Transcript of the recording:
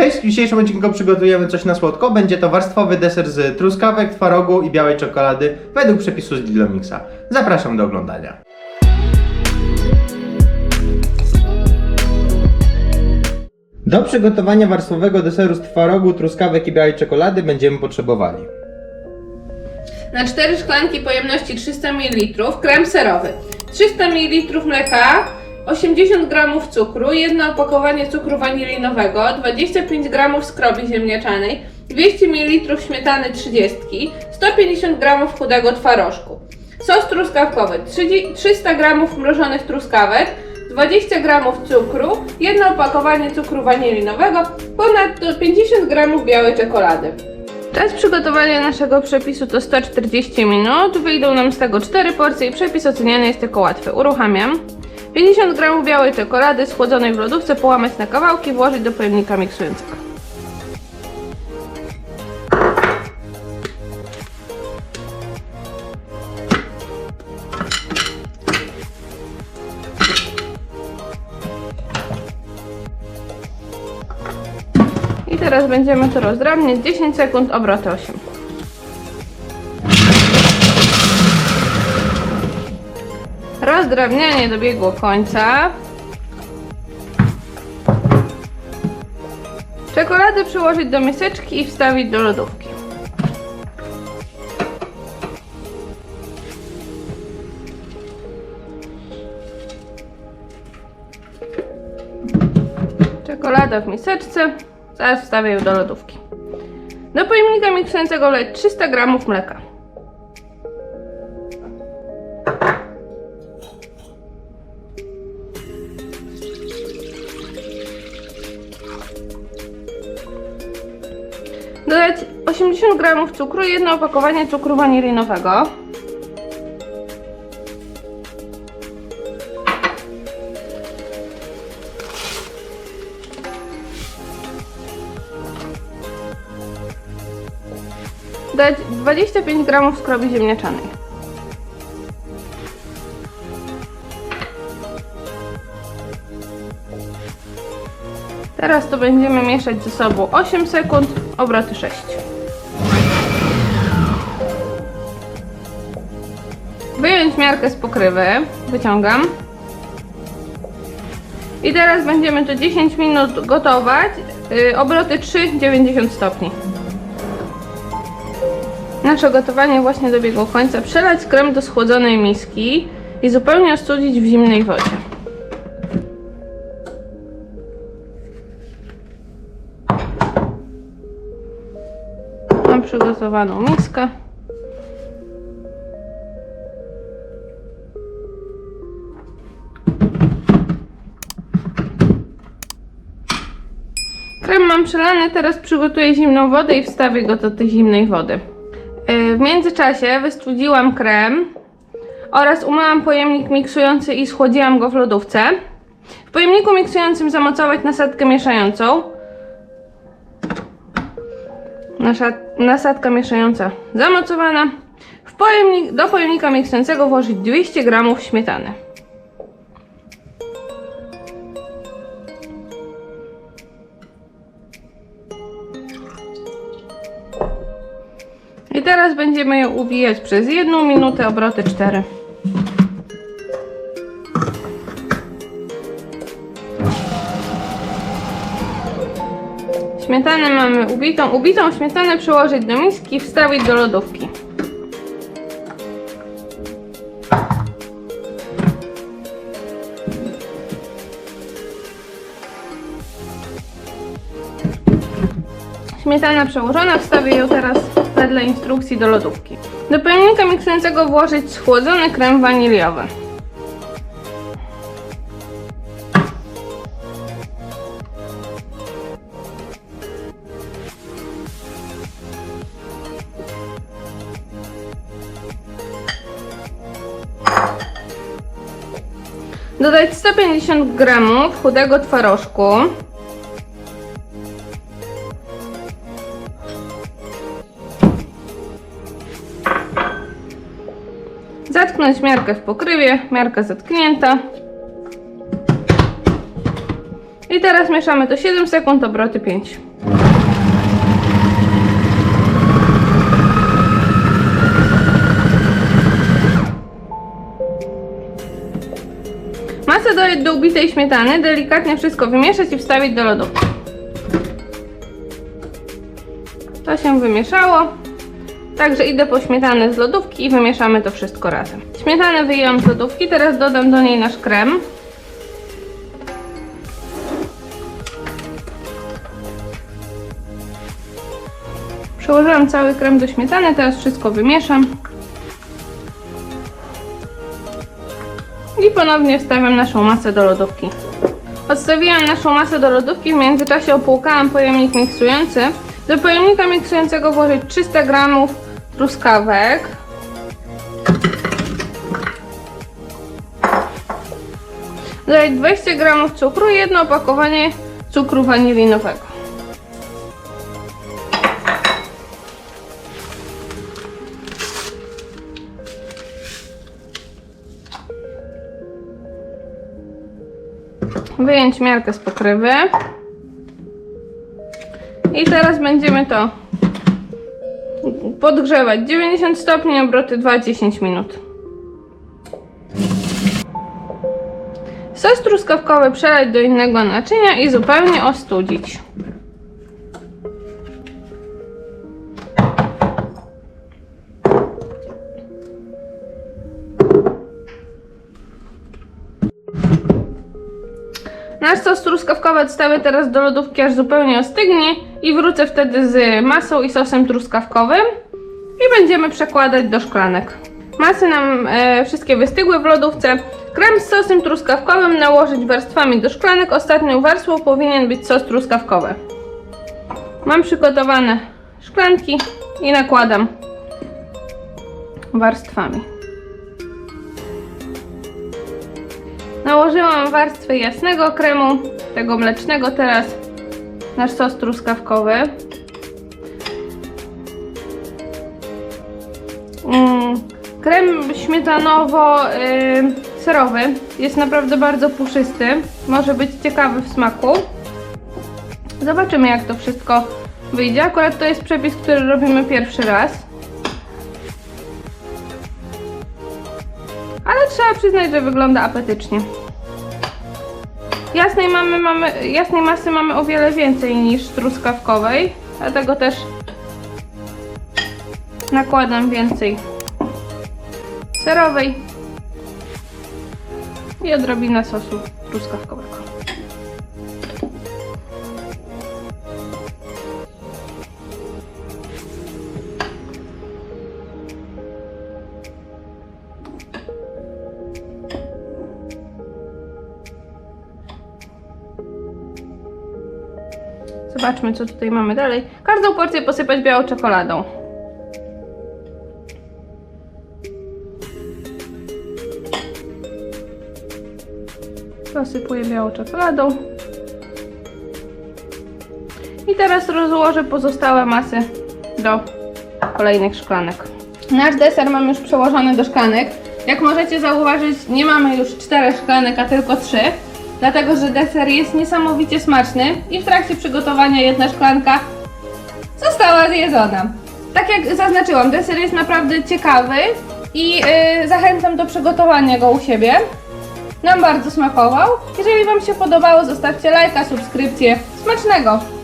Cześć, w dzisiejszym odcinku przygotujemy coś na słodko. Będzie to warstwowy deser z truskawek, twarogu i białej czekolady według przepisu z Lidl Mixa. Zapraszam do oglądania. Do przygotowania warstwowego deseru z twarogu, truskawek i białej czekolady będziemy potrzebowali Na 4 szklanki pojemności 300 ml krem serowy, 300 ml mleka, 80 g cukru, jedno opakowanie cukru wanilinowego, 25 g skrobi ziemniaczanej, 200 ml śmietany 30, 150 g chudego twarożku, sos truskawkowy, 30 300 g mrożonych truskawek, 20 g cukru, jedno opakowanie cukru wanilinowego, ponad 50 g białej czekolady. Czas przygotowania naszego przepisu to 140 minut. Wyjdą nam z tego 4 porcje i przepis oceniany jest tylko łatwy. Uruchamiam. 50 g białej czekolady schłodzonej w lodówce połamać na kawałki, włożyć do pojemnika miksującego. I teraz będziemy to rozdrabniać 10 sekund, obroty 8. Rozdrabnianie dobiegło końca. Czekoladę przyłożyć do miseczki i wstawić do lodówki. Czekolada w miseczce. Zaraz wstawię ją do lodówki. Do pojemnika miksującego leć 300 g mleka. Dodać 80 g cukru i jedno opakowanie cukru wanilinowego. Dać 25 g skrobi ziemniaczanej. Teraz to będziemy mieszać ze sobą 8 sekund, obroty 6. Wyjąć miarkę z pokrywy, wyciągam. I teraz będziemy to 10 minut gotować, yy, obroty 3,90 stopni. Nasze gotowanie właśnie dobiegło końca. Przelać krem do schłodzonej miski i zupełnie ostudzić w zimnej wodzie. Przygotowaną miskę. Krem mam przelany, teraz przygotuję zimną wodę i wstawię go do tej zimnej wody. Yy, W międzyczasie wystudziłam krem oraz umyłam pojemnik miksujący i schłodziłam go w lodówce. W pojemniku miksującym zamocować nasadkę mieszającą. Nasadka mieszająca zamocowana. W pojemnik, do pojemnika miksującego włożyć 200 g śmietany. I teraz będziemy ją uwijać przez jedną minutę, obroty 4. Śmietanę mamy ubitą. Ubitą śmietanę przyłożyć do miski, wstawić do lodówki. Śmietana przełożona, wstawię ją teraz wedle instrukcji do lodówki. Do pojemnika miksującego włożyć schłodzony krem waniliowy. Dodać 150 g chudego twarożku. Zatknąć miarkę w pokrywie, miarka zatknięta. I teraz mieszamy to 7 sekund, obroty 5. Doleć do ubitej śmietany, delikatnie wszystko wymieszać i wstawić do lodówki. To się wymieszało. Także idę po śmietanę z lodówki i wymieszamy to wszystko razem. Śmietanę wyjęłam z lodówki, teraz dodam do niej nasz krem. Przełożyłam cały krem do śmietany, teraz wszystko wymieszam. I ponownie wstawiam naszą masę do lodówki. Odstawiłam naszą masę do lodówki, w międzyczasie opłukałam pojemnik miksujący. Do pojemnika miksującego włożyć 300 g truskawek. Dodać 20 g cukru i jedno opakowanie cukru wanilinowego. Wyjąć miarkę z pokrywy. I teraz będziemy to podgrzewać 90 stopni, obroty 2-10 minut. Sos truskawkowy przelać do innego naczynia i zupełnie ostudzić. Nasz sos truskawkowy odstawię teraz do lodówki aż zupełnie ostygnie i wrócę wtedy z masą i sosem truskawkowym i będziemy przekładać do szklanek. Masy nam e, wszystkie wystygły w lodówce. Krem z sosem truskawkowym nałożyć warstwami do szklanek. Ostatnią warstwą powinien być sos truskawkowy. Mam przygotowane szklanki i nakładam warstwami. Nałożyłam warstwę jasnego kremu, tego mlecznego, teraz nasz sos truskawkowy. Mm, krem śmietanowo-serowy jest naprawdę bardzo puszysty, może być ciekawy w smaku. Zobaczymy jak to wszystko wyjdzie. Akurat to jest przepis, który robimy pierwszy raz. Ale trzeba przyznać, że wygląda apetycznie. Jasnej, mamy, mamy, jasnej masy mamy o wiele więcej niż truskawkowej, dlatego też nakładam więcej serowej i odrobinę sosu truskawkowego. Zobaczmy, co tutaj mamy dalej. Każdą porcję posypać białą czekoladą. Posypuję białą czekoladą. I teraz rozłożę pozostałe masy do kolejnych szklanek. Nasz deser mam już przełożony do szklanek. Jak możecie zauważyć, nie mamy już czterech szklanek, a tylko trzy. Dlatego, że deser jest niesamowicie smaczny i w trakcie przygotowania jedna szklanka została zjedzona. Tak jak zaznaczyłam, deser jest naprawdę ciekawy i yy, zachęcam do przygotowania go u siebie. Nam bardzo smakował. Jeżeli Wam się podobało, zostawcie lajka, subskrypcję. Smacznego!